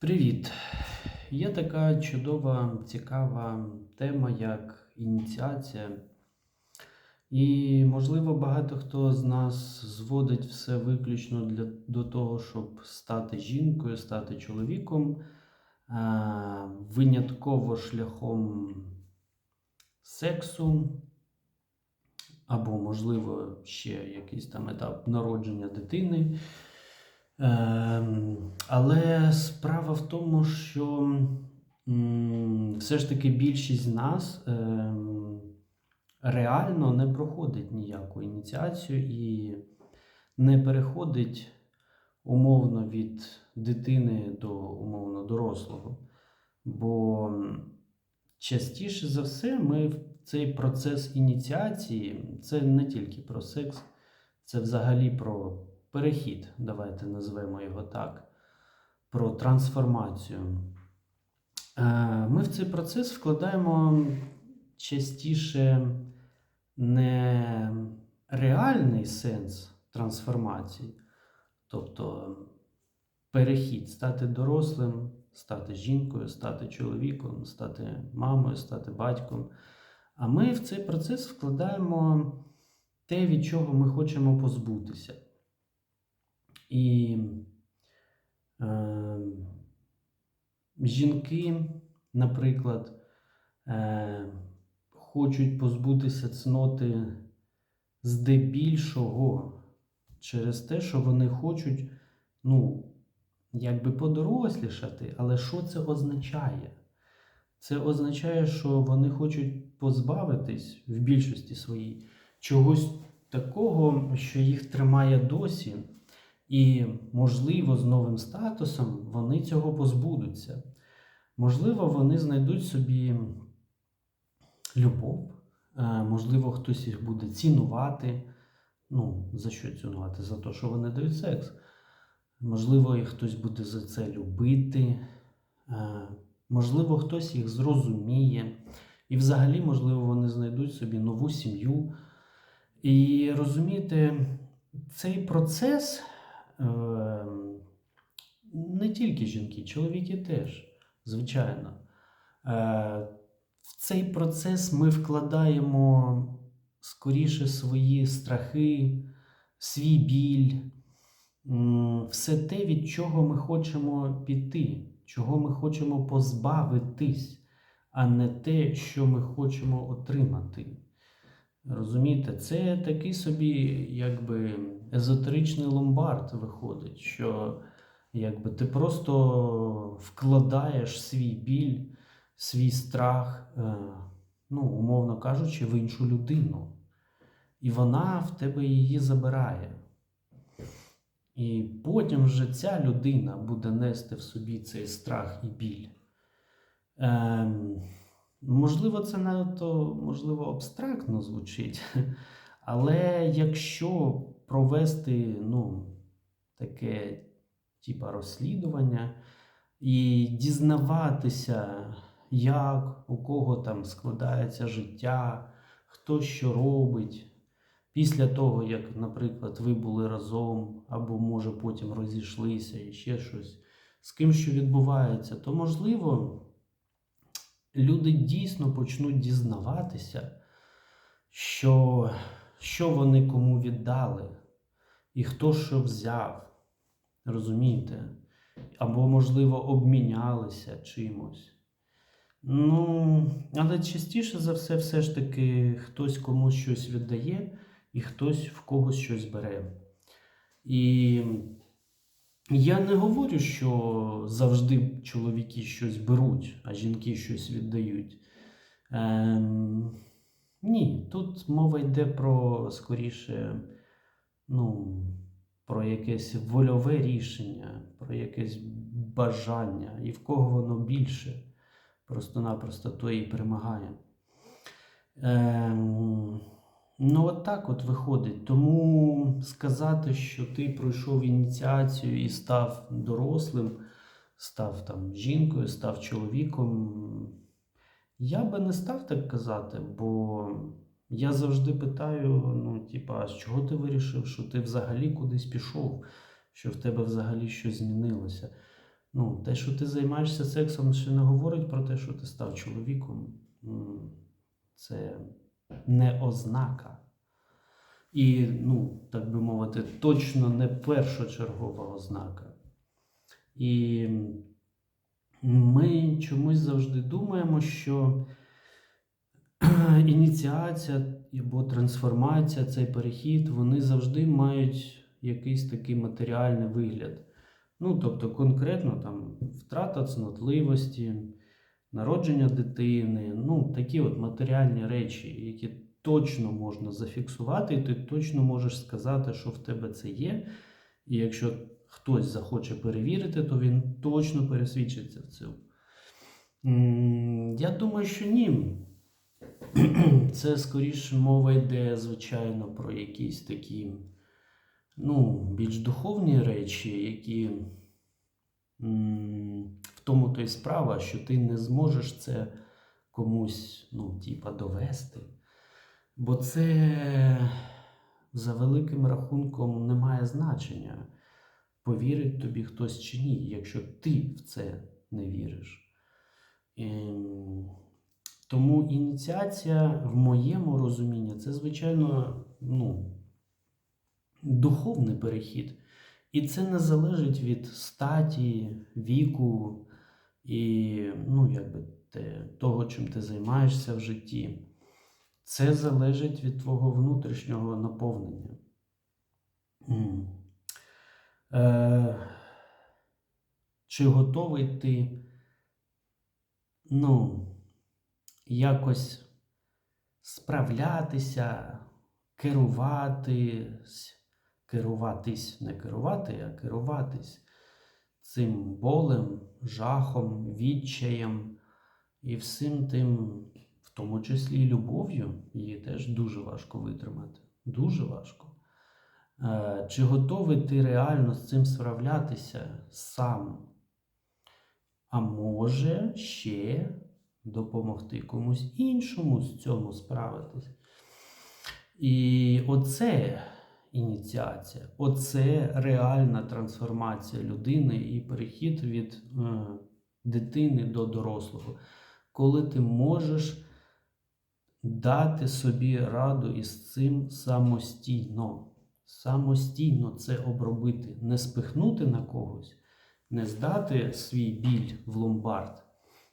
Привіт! Є така чудова, цікава тема, як ініціація. І, можливо, багато хто з нас зводить все виключно для, до того, щоб стати жінкою, стати чоловіком, е, винятково шляхом сексу, або, можливо, ще якийсь там етап народження дитини. Ем, Але справа в тому, що все ж таки більшість з нас ем, реально не проходить ніяку ініціацію і не переходить умовно від дитини до умовно дорослого. Бо частіше за все ми в цей процес ініціації це не тільки про секс, це взагалі про перехід, давайте назвемо його так, про трансформацію. Е, Ми в цей процес вкладаємо частіше не реальний сенс трансформації, тобто перехід, стати дорослим, стати жінкою, стати чоловіком, стати мамою, стати батьком. А ми в цей процес вкладаємо те, від чого ми хочемо позбутися. І е, жінки, наприклад, е, хочуть позбутися цноти здебільшого через те, що вони хочуть, ну, якби подорослішати, але що це означає? Це означає, що вони хочуть позбавитись в більшості своїй чогось такого, що їх тримає досі. І, можливо, з новим статусом вони цього позбудуться. Можливо, вони знайдуть собі любов, е, можливо, хтось їх буде цінувати. Ну, за що цінувати? За те, що вони дають секс. Можливо, їх хтось буде за це любити. Е, Можливо, хтось їх зрозуміє. І взагалі, можливо, вони знайдуть собі нову сім'ю. І розумієте, цей процес не тільки жінки, чоловіки теж, звичайно. Е, В цей процес ми вкладаємо скоріше свої страхи, свій біль, все те, від чого ми хочемо піти, чого ми хочемо позбавитись, а не те, що ми хочемо отримати. Розумієте, це такий собі, якби езотеричний ломбард виходить, що якби ти просто вкладаєш свій біль, свій страх, е, ну, умовно кажучи, в іншу людину. І вона в тебе її забирає. І потім вже ця людина буде нести в собі цей страх і біль. Ем, можливо, це надто можливо абстрактно звучить, але якщо провести ну, таке типа розслідування і дізнаватися, як у кого там складається життя, хто що робить. Після того, як, наприклад, ви були разом, або, може, потім розійшлися і ще щось, з ким що відбувається, то можливо люди дійсно почнуть дізнаватися, що, що вони кому віддали, і хто що взяв. Розумієте? Або, можливо, обмінялися чимось. Ну, але частіше за все, все ж таки, хтось комусь щось віддає, і хтось в когось щось бере. І я не говорю, що завжди чоловіки щось беруть, а жінки щось віддають. Ем, ні, тут мова йде про скоріше, ну, про якесь вольове рішення, про якесь бажання, і в кого воно більше, просто-напросто то і перемагає. Ем, ну, от так от виходить. Тому сказати, що ти пройшов ініціацію і став дорослим, став там жінкою, став чоловіком. Я би не став так казати, бо я завжди питаю: ну, типа, а з чого ти вирішив, що ти взагалі кудись пішов, що в тебе взагалі щось змінилося? Ну, те, що ти займаєшся сексом, ще не говорить про те, що ти став чоловіком. Це не ознака. І, ну, так би мовити, точно не першочергова ознака. І ми чомусь завжди думаємо, що ініціація або трансформація, цей перехід, вони завжди мають якийсь такий матеріальний вигляд. Ну, тобто, конкретно там втрата цнотливості, народження дитини, ну, такі от матеріальні речі, які точно можна зафіксувати, і ти точно можеш сказати, що в тебе це є. І якщо хтось захоче перевірити, то він точно пересвідчиться в цьому. Я думаю, що ні. Це скоріше мова йде, звичайно, про якісь такі ну, більш духовні речі, які в тому то й справа, що ти не зможеш це комусь, ну, типа, довести. Бо це за великим рахунком не має значення, повірить тобі хтось чи ні, якщо ти в це не віриш. Ем, Тому ініціація, в моєму розумінні, це, звичайно, ну, духовний перехід. І це не залежить від статі, віку і ну, якби, те, того, чим ти займаєшся в житті. Це залежить від твого внутрішнього наповнення. М. Е, чи готовий ти, ну, якось справлятися, керуватись, керуватись, не керувати, а керуватись цим болем, жахом, відчаєм і всім тим, в тому числі і любов'ю, її теж дуже важко витримати. Дуже важко. Е, Чи готовий ти реально з цим справлятися сам? А може ще допомогти комусь іншому з цьому справитись. І оце ініціація, оце реальна трансформація людини і перехід від е, дитини до дорослого, коли ти можеш дати собі раду із цим самостійно. Самостійно це обробити, не спихнути на когось, не здати свій біль в ломбард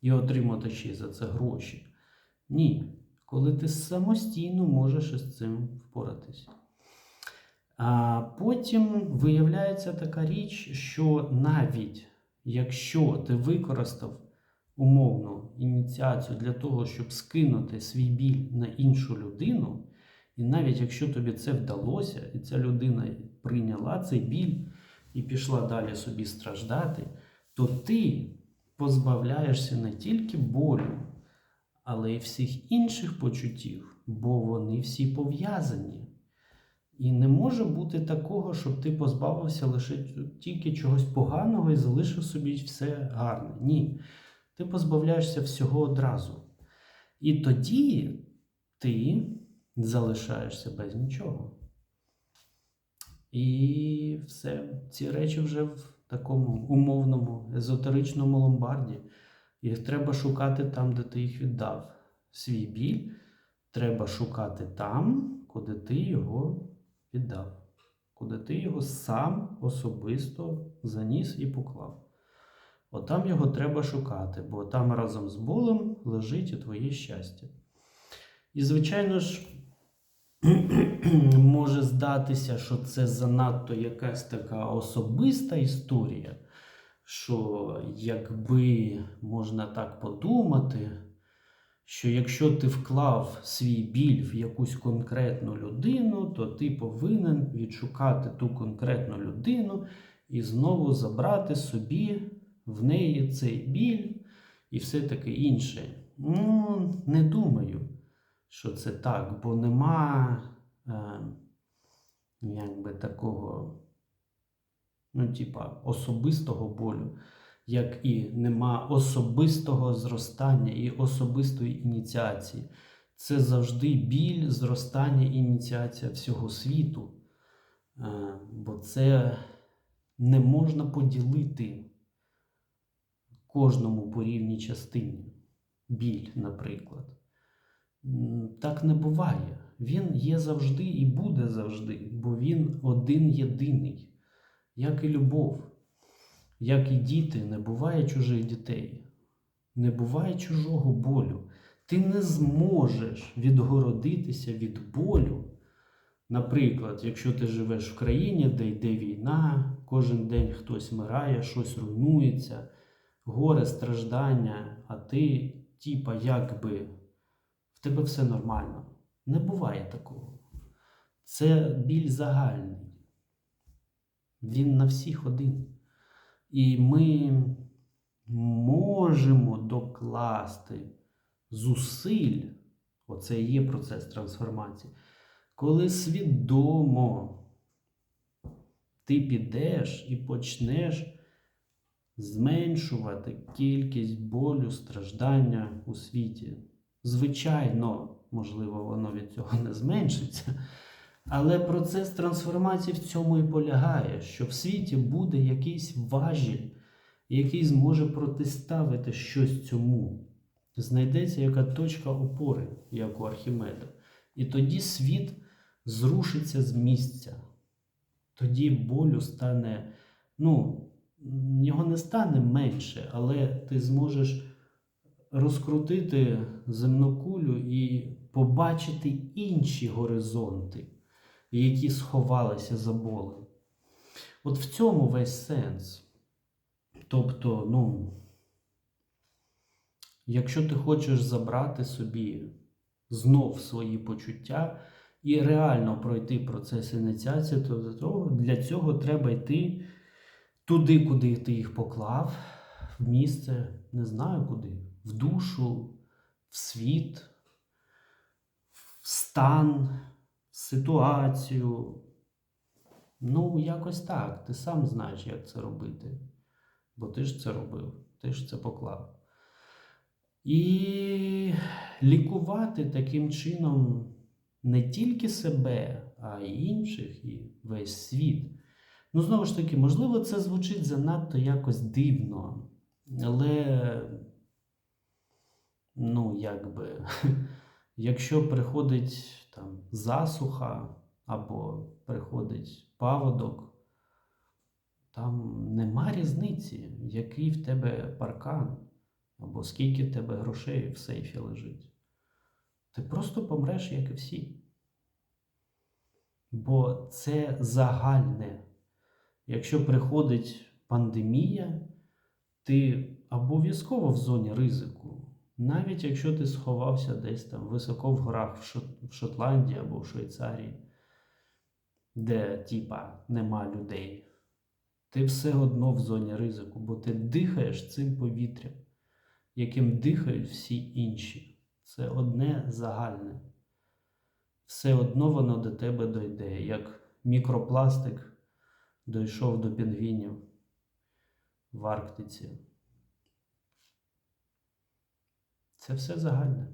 і отримати ще за це гроші. Ні, коли ти самостійно можеш із цим впоратися. А потім виявляється така річ, що навіть якщо ти використав умовну ініціацію для того, щоб скинути свій біль на іншу людину, і навіть якщо тобі це вдалося, і ця людина прийняла цей біль і пішла далі собі страждати, то ти позбавляєшся не тільки болю, але й всіх інших почуттів, бо вони всі пов'язані. І не може бути такого, щоб ти позбавився лише тільки чогось поганого і залишив собі все гарне. Ні. Ти позбавляєшся всього одразу. І тоді ти залишаєшся без нічого. І все, ці речі вже такому умовному, езотеричному ломбарді. Їх треба шукати там, де ти їх віддав. Свій біль треба шукати там, куди ти його віддав, куди ти його сам особисто заніс і поклав. Отам його треба шукати, бо там разом з болем лежить і твоє щастя. І, звичайно ж, може здатися, що це занадто якась така особиста історія, що якби можна так подумати, що якщо ти вклав свій біль в якусь конкретну людину, то ти повинен відшукати ту конкретну людину і знову забрати собі в неї цей біль і все таке інше. Ну, не думаю, що це так, бо нема е, якби такого, ну, типа, особистого болю, як і нема особистого зростання і особистої ініціації. Це завжди біль, зростання, ініціація всього світу. Е, бо це не можна поділити кожному по рівній частині. Біль, наприклад. Так не буває. Він є завжди і буде завжди, бо він один єдиний, як і любов, як і діти, не буває чужих дітей, не буває чужого болю. Ти не зможеш відгородитися від болю. Наприклад, якщо ти живеш в країні, де йде війна, кожен день хтось вмирає, щось руйнується, горе, страждання, а ти, типа, якби в тебе все нормально. Не буває такого. Це біль загальний. Він на всіх один. І ми можемо докласти зусиль, оце і є процес трансформації, коли свідомо ти підеш і почнеш зменшувати кількість болю, страждання у світі. Звичайно, можливо, воно від цього не зменшиться. Але процес трансформації в цьому і полягає, що в світі буде якийсь важіль, який зможе протиставити щось цьому. Знайдеться яка точка опори, як у Архімеда. І тоді світ зрушиться з місця. Тоді болю стане, ну, його не стане менше, але ти зможеш розкрутити земну кулю і побачити інші горизонти, які сховалися за болем. От в цьому весь сенс. Тобто, ну, якщо ти хочеш забрати собі знов свої почуття і реально пройти процес ініціації, то для цього треба йти туди, куди ти їх поклав, в місце, не знаю куди, в душу, в світ, в стан, в ситуацію. Ну, якось так. Ти сам знаєш, як це робити. Бо ти ж це робив, ти ж це поклав. І лікувати таким чином не тільки себе, а й інших, і весь світ. Ну, знову ж таки, можливо, це звучить занадто якось дивно, але, ну, якби, якщо приходить там засуха або приходить паводок, там нема різниці, який в тебе паркан, або скільки в тебе грошей в сейфі лежить. Ти просто помреш, як і всі. Бо це загальне. Якщо приходить пандемія, ти обов'язково в зоні ризику. Навіть якщо ти сховався десь там високо в горах в, Шотландії або в Швейцарії, де типа нема людей, ти все одно в зоні ризику, бо ти дихаєш цим повітрям, яким дихають всі інші. Це одне загальне. Все одно воно до тебе дойде, як мікропластик дійшов до пінгвінів в Арктиці. Це все загальне.